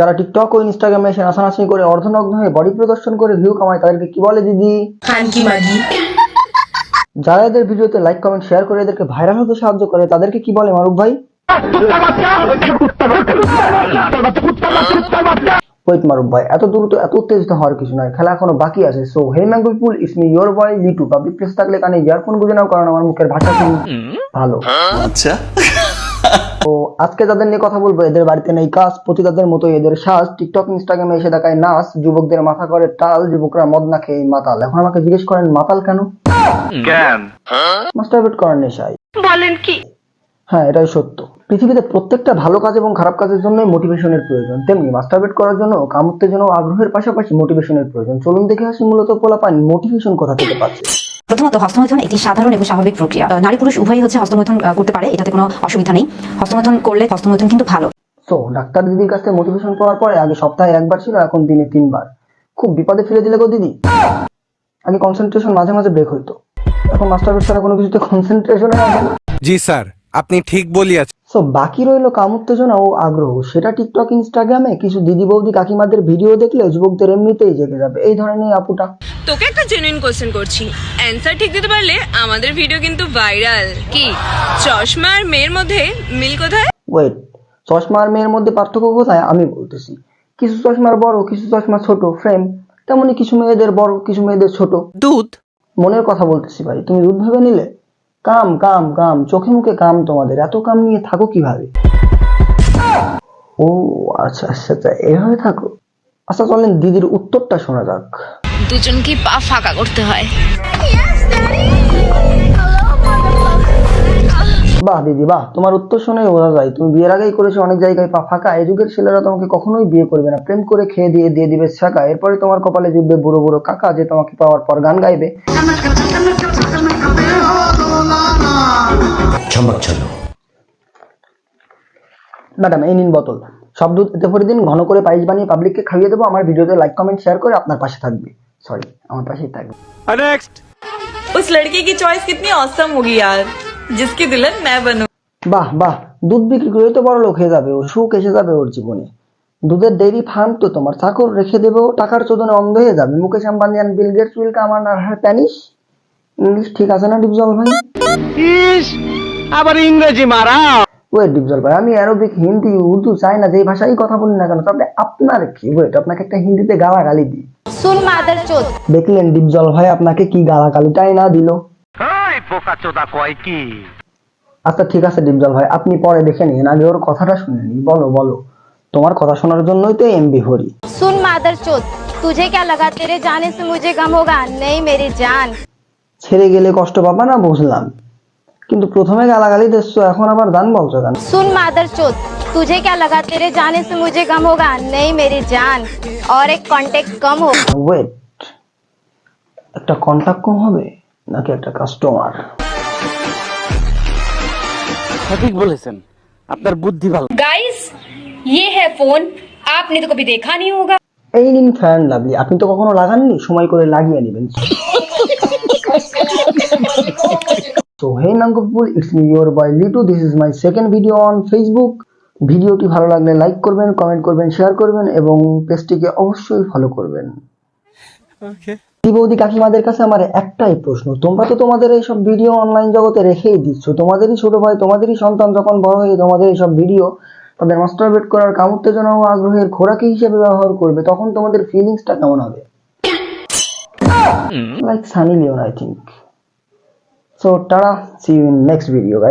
যারা টিকটক ও ইনস্টাগ্রামে এসে নাচানাচি করে অর্ধনগ্ন হয়ে বডি প্রদর্শন করে ভিউ কামায় তাদেরকে কি বলে দিদি? যারা এদের ভিডিওতে লাইক কমেন্ট শেয়ার করে এদেরকে ভাইরাল হতে সাহায্য করে তাদেরকে কি বলে মারুফ ভাই? ওয়েট মারুফ ভাই এত দ্রুত এত উত্তেজিত হওয়ার কিছু নয় খেলা এখনও বাকি আছে। সো হে ম্যাঙ্গুল পুল is me your boy Litu public place থাকলে কানে ইয়ারফোন গুঁজে নাও কারণ আমার মুখের ভাষা ভালো। আচ্ছা। তো আজকে যাদের নিয়ে কথা বলব এদের বাড়িতে নেই কাজ পতিতাদের মতো এদের শ্বাস টিকটক ইনস্টাগ্রামে এসে দেখায় নাচ যুবকদের মাথা করে টাল যুবকরা মদ না খেয়ে মাতাল। এখন আমাকে জিজ্ঞেস করেন মাতাল কেন? কেন? মাস্টারবেট করার নেশায় বলেন কি? হ্যাঁ এটাই সত্য। পৃথিবীতে প্রত্যেকটা ভালো কাজ এবং খারাপ কাজের জন্য মোটিভেশনের প্রয়োজন। তেমনি মাস্টারবেট করার জন্য কাম উত্তেজনা আগ্রহের পাশাপাশি মোটিভেশনের প্রয়োজন। চলুন দেখে আসি মূলত পোলাপান মোটিভেশন কোথা থেকে পাচ্ছে। প্রথমত হস্তমৈথুন একটি সাধারণ এবং স্বাভাবিক প্রক্রিয়া। নারী পুরুষ উভয়ই হচ্ছে হস্তমৈথুন করতে পারে এটাতে কোনো অসুবিধা নেই। হস্তমৈথুন করলে হস্তমৈথুন কিন্তু ভালো। তো ডাক্তার দিদির কাছ থেকে মোটিভেশন পাওয়ার পরে আগে সপ্তাহে একবার ছিল এখন দিনে তিনবার। খুব বিপদে ফেলে দিলে গো দিদি। আগে কনসেন্ট্রেশন মাঝে মাঝে ব্রেক হইতো। এখন মাস্টারবেট ছাড়া কোনো কিছুতে কনসেন্ট্রেশন জি স্যার আপনি ঠিক বলিয়াছেন। সো বাকি রইল কাম উত্তেজনা ও আগ্রহ। সেটা টিকটক ইনস্টাগ্রামে কিছু দিদি বৌদি কাকিমাদের ভিডিও দেখলে যুবকদের এমনিতেই জেগে যাবে। এই ধরনের আপুটা তোকে একটা জেনুইন কোশ্চেন করছি। অ্যান্সার ঠিক দিতে পারলে আমাদের ভিডিও কিন্তু ভাইরাল কি? চশমা আর মেয়ের মধ্যে মিল কোথায়? ওয়েট চশমা আর মেয়ের মধ্যে পার্থক্য কোথায়? আমি বলতেছি কিছু চশমার বড় কিছু চশমা ছোট ফ্রেম তেমনি কিছু মেয়েদের বড় কিছু মেয়েদের ছোট। দুধ? মনের কথা বলতেছি ভাই তুমি দুধ ভেবে নিলে? কাম কাম কাম চোখে মুখে কাম তোমাদের এত কাম নিয়ে থাকো কীভাবে? ও আচ্ছা আচ্ছা আচ্ছা এভাবে থাকো। আচ্ছা চলেন দিদির উত্তরটা শোনা যাক। দুজনকে পা ফাঁকা করতে হয়। বাহ দিদি বাহ। তোমার উত্তর শুনে বোঝা যায়। তুমি বিয়ের আগেই করেছ অনেক জায়গায় পা ফাঁকা। এই যুগের ছেলেরা তোমাকে কখনোই বিয়ে করবে না। প্রেম করে খেয়ে দিয়ে দিয়ে দিবে ছাকা এরপরে তোমার কপালে জুটবে বুড়ো বুড়ো কাকা যে তোমাকে পাওয়ার পর গান গাইবে। ম্যাডাম এই নিন বোতল। সব দুধ এতে ভরে দিন। ঘন করে পায়েস বানিয়ে পাবলিককে খাইয়ে দেবো। আমার ভিডিওতে লাইক কমেন্ট শেয়ার করে আপনার পাশে থাকবে। সরি আমার পাশেই থাকবে নেক্সট उस लड़के की चॉइस कितनी औसम होगी यार जिसकी दुल्हन मैं बनूं বাহ বাহ দুধ বিক্রি করে তো বড় লোক হয়ে যাবে ও সুখ এসে যাবে ওর জীবনে দুধের ডেইরি ফার্ম তো তোমার চাকর রেখে দেবে ও টাকার চোদনে অন্ধ হয়ে যাবে মুকেশ আম্বানি আর বিল গেটস উইল কাম আর হার প্যানিশ ইংলিশ ঠিক আছে না ডিপজল ভাই আবার ইংরেজি মারা ওয়েট ডিপজল ভাই আমি অ্যারোবিক হিন্দি উর্দু চাই না যেই ভাষাই কথা বলি না কেন তবে আপনার কি ওয়েট আপনাকে একটা হিন্দিতে গালাগালি দিই सुन मादर चोत দেখলেন ডিপজল ভাই আপনাকে কি গালাগালিটাই না দিল ওই বোকা চোদা কয় কি আচ্ছা ঠিক আছে ডিপজল ভাই আপনি পরে দেখে নিন আগে ওর কথাটা শুনে নি বলো বলো তোমার কথা শোনার জন্যই তো এমবি ভরি सुन मादर चोत तुझे क्या लगा तेरे जाने से मुझे गम होगा नहीं मेरी जान ছেড়ে গেলে কষ্ট পাবা না বুঝলাম কিন্তু প্রথমে গালাগালি দিচ্ছ এখন আবার দান বলছো কেন सुन मादर चोत तुझे क्या लगा तेरे जाने से मुझे गम होगा नहीं मेरी जान और एक कांटेक्ट कम हो ওয়েট একটা কন্টাক্ট কম হবে নাকি একটা কাস্টমার সঠিক বলেছেন আপনার বুদ্ধি ভালো গাইস ये है फोन आपने तो कभी देखा नहीं होगा এই নিন ফ্যান লাভলি আপনি তো কখনো লাগাননি সময় করে লাগিয়ে নেবেন তো hey নাঙ্গপুল it's me your boy Litu this is my second video on Facebook ভিডিওটি ভালো লাগলে লাইক করবেন কমেন্ট করবেন শেয়ার করবেন এবং পেজটিকে অবশ্যই ফলো করবেন। দিদি বৌদি কাকিমাদের কাছে আমার একটাই প্রশ্ন তোমরা তো তোমাদের এইসব ভিডিও অনলাইন জগতে রেখেই দিচ্ছ তোমাদেরই ছোট ভাই তোমাদেরই সন্তান যখন বড় হয়ে তোমাদের এইসব ভিডিও তাদের মাস্টারবেট করার কাম উত্তেজনা ও আগ্রহের খোরাকি হিসেবে ব্যবহার করবে তখন তোমাদের ফিলিংসটা কেমন হবে? Like Sunny Leone I think So, tada, see you in next video, guys.